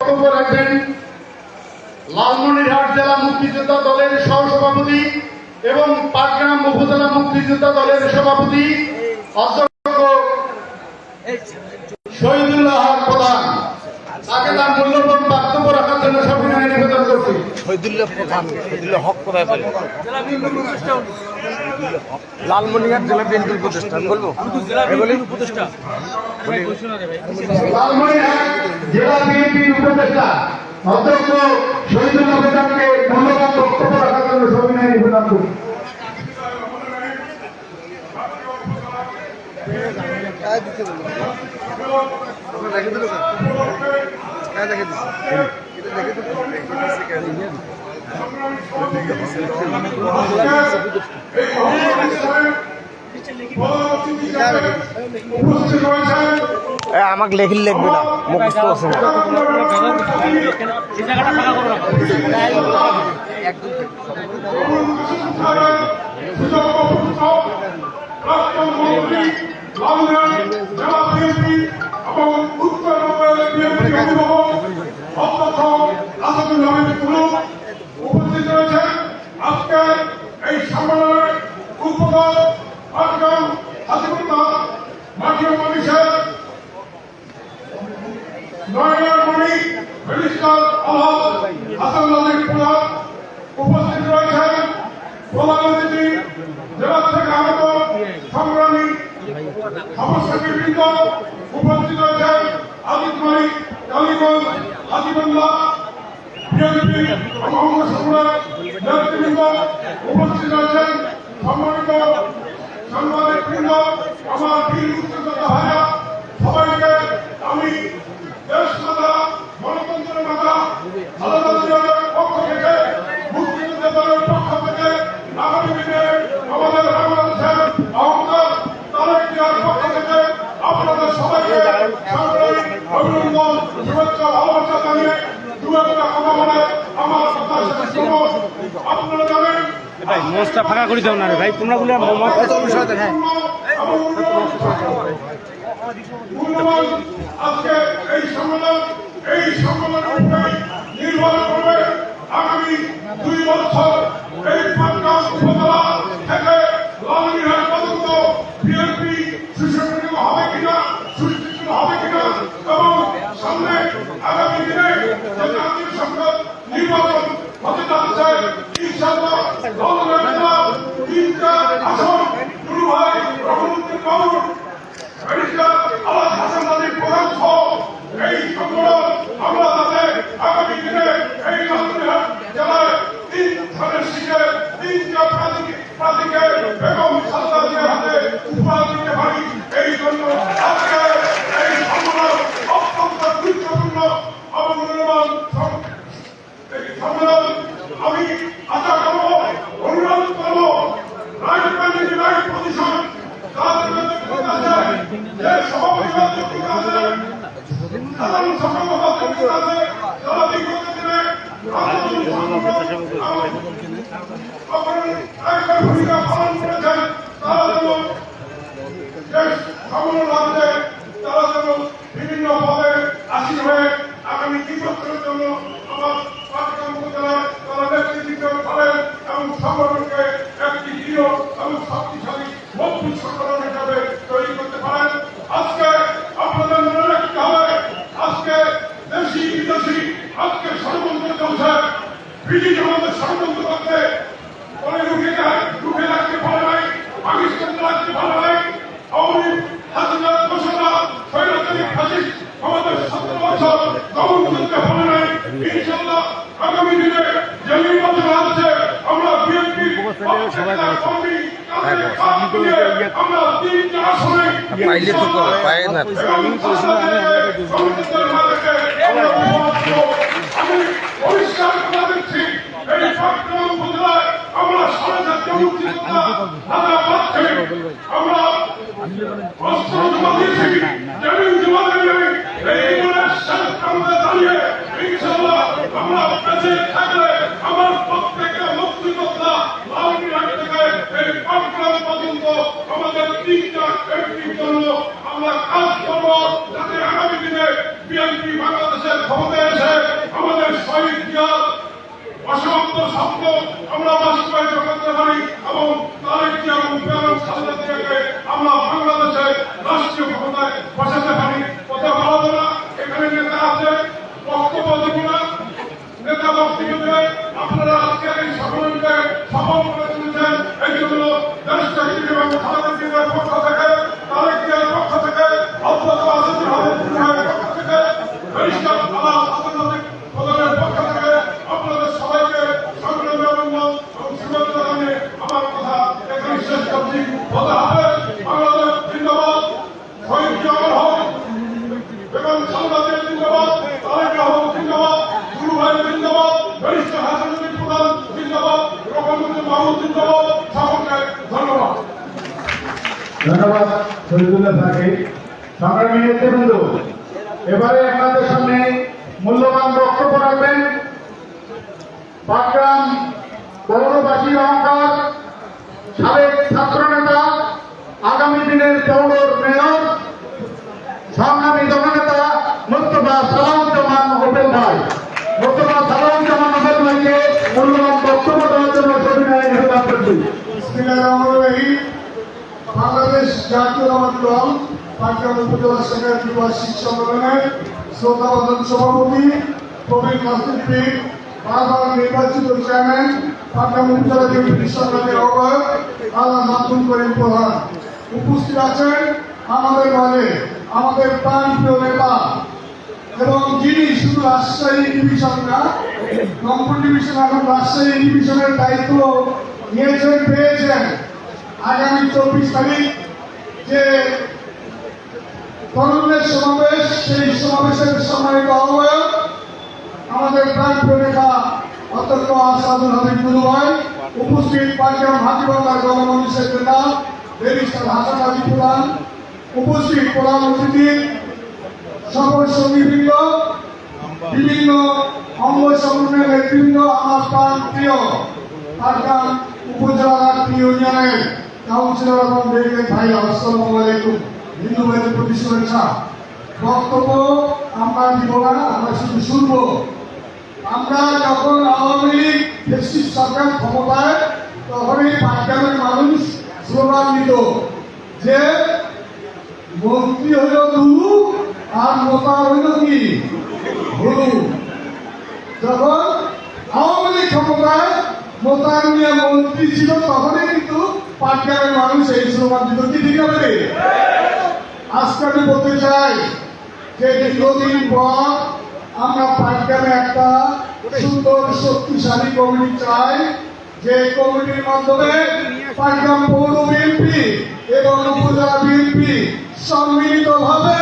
বক্তব্য রাখবেন। লালমনিরহাট জেলা মুক্তিযোদ্ধা দলের সহসভাপতি এবং পাটগ্রাম উপজেলা মুক্তিযোদ্ধা দলের সভাপতি অধ্যক্ষ শহীদুল্লাহ প্রধান। তাকে তার মূল্যবান বক্তব্য রাখার জন্য সবিনয় নিবেদন করছি। শহীদুল্লাহ প্রধান শহীদুল্লাহ হক কোথায় পেলেন লালমনিরহাট জেলা বিএনপির উপদেষ্টা আমি বলব। লালমনিরহাট জেলা বিএনপির উপদেষ্টা অধ্যক্ষ শহীদুল্লাহ প্রধানকে মূল্যবান বক্তব্য রাখার জন্য সবিনয় নিবেদন রয়েছেন এ, আমাকে লেখিল লিখবে না মুখস্থ আছে এবং উত্তরবঙ্গের বিএনপি অভিভাবক অধ্যক্ষ আসাদুল হামিদ কুলুম উপস্থিত রয়েছেন আজকে এই সম্মেলনের উদ্বোধন পাটগ্রাম হাসিবুল্লাহ মাটিয়া মনীষের নয়নার মণি ব্যারিস্টার আলহাজ হাসান নাজির প্রধান উপস্থিত রয়েছেন প্রধান অতিথি জেলা থেকে আগত সংগ্রামী সমাজসেবীবৃন্দ উপস্থিত আছেন আদিত মালিক কালীগঞ্জ হাজিবুল্লাহ বিএনপি উপস্থিত রয়েছেন ভাই মঞ্চটা ফাঁকা করে দাও না রে ভাই তোমরা বলে মূল্যবান আজকে এই সম্মেলন এই সম্মেলন নির্ভর করবে আগামী দুই বছর। প্রার্থীকে বেগম সালদা জিয়ার হাতে উপহার এই জন্য আজকে এই সম্মেলন অত্যন্ত গুরুত্বপূর্ণ এবং মূল্যবান সম- এই সম্মেলন আমি আশা করব অনুরোধ করব রাইট ম্যানেজ রাইট পজিশন তাদের মধ্যে ঠিক আছে যে সভাপতি হচ্ছে ঠিক আছে সাধারণ সম্পাদক হচ্ছে ঠিক আছে যারা বিগত দিনে একটা ভূমিকা পালন করেছেন তারা যেন দেশ সামনে রাখতে তারা যেন বিভিন্ন পদে আসীন হয়ে আগামী তিন বছরের জন্য আমার পাটগ্রাম উপজেলায় তারা নেতৃত্ব হিসাবে তৈরি করতে পারেন আজকে আপনাদের মনে রাখতে হবে আজকে দেশি বিদেশি আজকে ষড়যন্ত্র চলছে ব্রিটিশ আমাদের ষড়যন্ত্র করতে পরে রুখে যায় রুখে রাখতে পারে নাই পাকিস্তান রাখতে পারে নাই আওয়ামী হাসিনা ঘোষণা স্বৈরাচারী ফাঁসি আমাদের সতেরো বছর দমন করতে পারে নাই ইনশাল্লাহ আগামী দিনে যে নির্বাচন আছে আমরা বিএনপি আমরা তিনটা আসনে পাইলে তো করো, পায় না। আমরা ప్రకటించడంలో ধন্যবাদ শহীদুল্লাহ স্যারকে। সংগ্রামী নেতৃবৃন্দ এবারে আপনাদের সামনে মূল্যবান বক্তব্য রাখবেন। পাটগ্রাম পৌরবাসী অহংকার সাবেক ছাত্রনেতা আগামী দিনের পৌর মেয়র সংগ্রামী জননেতা মোস্তফা সালাউজ্জামান ওপেন ভাই মোস্তফা সালাউজ্জামান ওপেন ভাইকে মূল্যবান বক্তব্য দেওয়ার জন্য সবিনয় নিবেদন করছি বিসমিল্লাহিররহমানিররহিম। বাংলাদেশ দল পাটগ্রাম উপজেলা শাখার দ্বিবার্ষিক সম্মেলনের শ্রদ্ধাবাদন সভাপতি, প্রবীণ রাজনীতিবিদ, বারবার নির্বাচিত চেয়ারম্যান, পাটগ্রাম উপজেলা বিএনপির সংগ্রামী আহ্বায়ক আল্লাহ আব্দুল করিম প্রধান। উপস্থিত আছেন আমাদের মাঝে আমাদের প্রাণ প্রিয় নেতা এবং যিনি শুধু রাজশাহী ডিভিশন না রংপুর ডিভিশন এখন রাজশাহী ডিভিশনের দায়িত্ব নিয়েছেন, পেয়েছেন। আগামী চব্বিশ তারিখ যে তরুণের সমাবেশ, সেই সমাবেশের সম্মানিত আহ্বায়ক, আমাদের প্রাণপ্রিয় নেতা অধ্যক্ষ আসাদুল হাবিব দুদু ভাই উপস্থিত পাঁচগ্রাম হাতিবান্ধার গণমানুষের নেতা, ব্যারিস্টার হাসান হাজি প্রধান, উপস্থিত প্রধান অতিথি, সকল সঙ্গীবৃন্দ, বিভিন্ন অঙ্গ সংগঠনের নেতৃবৃন্দ আমার প্রাণ প্রিয় পাটগ্রাম উপজেলার ইউনিয়নের কাউন্সিলর এবং ভাই আসসালামু আলাইকুম। হিন্দু ভাইদের প্রতি শুভেচ্ছা। বক্তব্য আমরা দিব না, আমরা শুধু শুনব। আমরা যখন আওয়ামী লীগ ফেসিস সরকার ক্ষমতায়, তখনই পাটগ্রামের মানুষ স্লোগান দিত যে মন্ত্রী হইল দুলু আর মোতা হইল কি? হলু যখন আওয়ামী লীগ ক্ষমতায় মোতায়েন নিয়ে মন্ত্রী ছিল, তখনই কিন্তু পাটগ্রামের মানুষ এই স্লোগান দিত কি ঠিক হবে? আজকে আমি বলতে চাই যে দীর্ঘদিন পর আমরা পাটগ্রামে একটা সুন্দর শক্তিশালী কমিটি চাই যে কমিটির মাধ্যমে পাটগ্রাম পৌর বিএনপি এবং উপজেলা বিএনপি সম্মিলিতভাবে